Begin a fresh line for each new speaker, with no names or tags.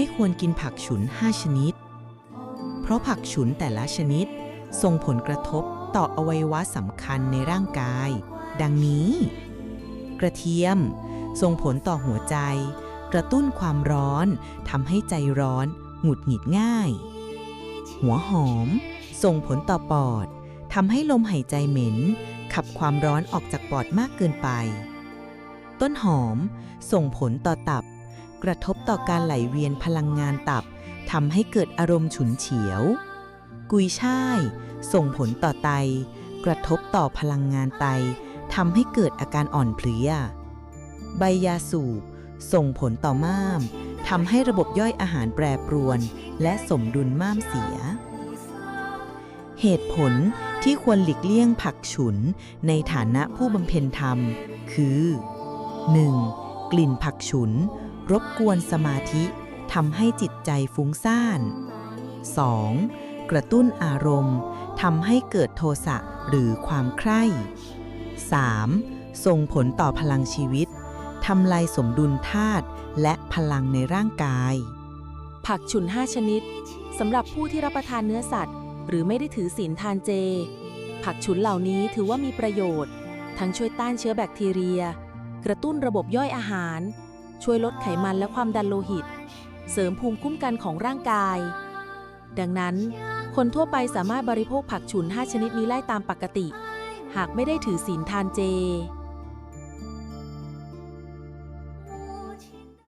ไม่ควรกินผักฉุน 5 ชนิด เพราะผักฉุนแต่ละชนิด ส่งผลกระทบต่ออวัยวะสำคัญในร่างกาย ดังนี้ กระเทียม ส่งผลต่อหัวใจ กระตุ้นความร้อนทำให้ใจร้อน หงุดหงิดง่าย หัวหอม ส่งผลต่อปอดทำให้ลมหายใจเหม็น ขับความร้อนออกจากปอดมากเกินไป ต้นหอม ส่งผลต่อตับ กระทบต่อการไหลเวียนพลังงานตับทำให้เกิดอารมณ์ฉุนเฉียว กุยช่าย ส่งผลต่อไต กระทบต่อพลังงานไตทำให้เกิดอาการอ่อนเพลีย ใบยาสูบ ส่งผลต่อม้ามทำให้ระบบย่อยอาหารแปรปรวน และสมดุลม้ามเสีย เหตุผลที่ควรหลีกเลี่ยงผักฉุนในฐานะผู้บำเพ็ญธรรม คือ 1. กลิ่นผักฉุน รบกวนสมาธิทำให้จิตใจฟุ้งซ่าน 2. กระตุ้นอารมณ์ทำให้เกิดโทสะหรือความใคร่ 3. ส่งผลต่อพลังชีวิตทำลายสมดุลธาตุและพลังในร่างกาย
ผักฉุน 5 ชนิดสำหรับผู้ที่รับประทานเนื้อสัตว์ หรือไม่ได้ถือศีลทานเจ ผักฉุนเหล่านี้ถือว่ามีประโยชน์ ทั้งช่วยต้านเชื้อแบคทีเรีย กระตุ้นระบบย่อยอาหาร ช่วยลดไขมันและความดันโลหิต เสริมภูมิคุ้มกันของร่างกาย ดังนั้น คนทั่วไปสามารถบริโภคผักฉุน 5 ชนิดนี้ได้ตามปกติ หากไม่ได้ถือศีลทานเจ